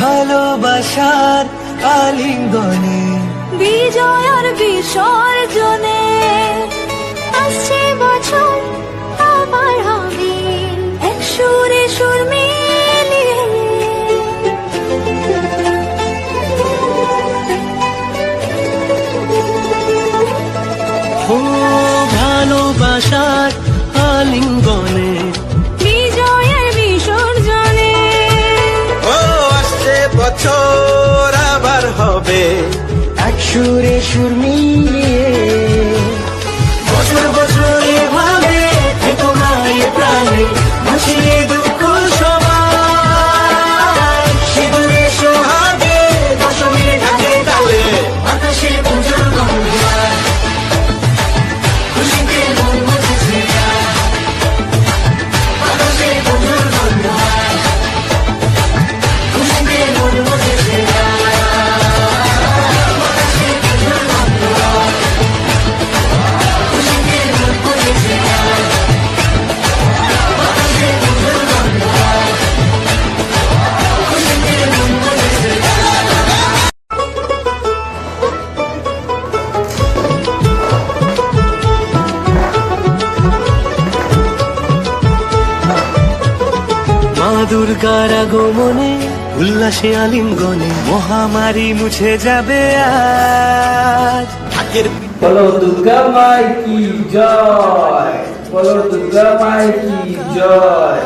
ভালোবাসার আলিঙ্গনে। বিজয় আর বিসর্জনে আসছে বছর আবার হবে। এক সুরে সুর মিলিয়ে। ভালোবাসার সুরে সুর দুর্গার আগমনে, উল্লাসে আলিঙ্গনে মহামারী মুছে যাবে আজ। বলো, দুর্গা কি জয়? বলো, দুর্গা কি জয়?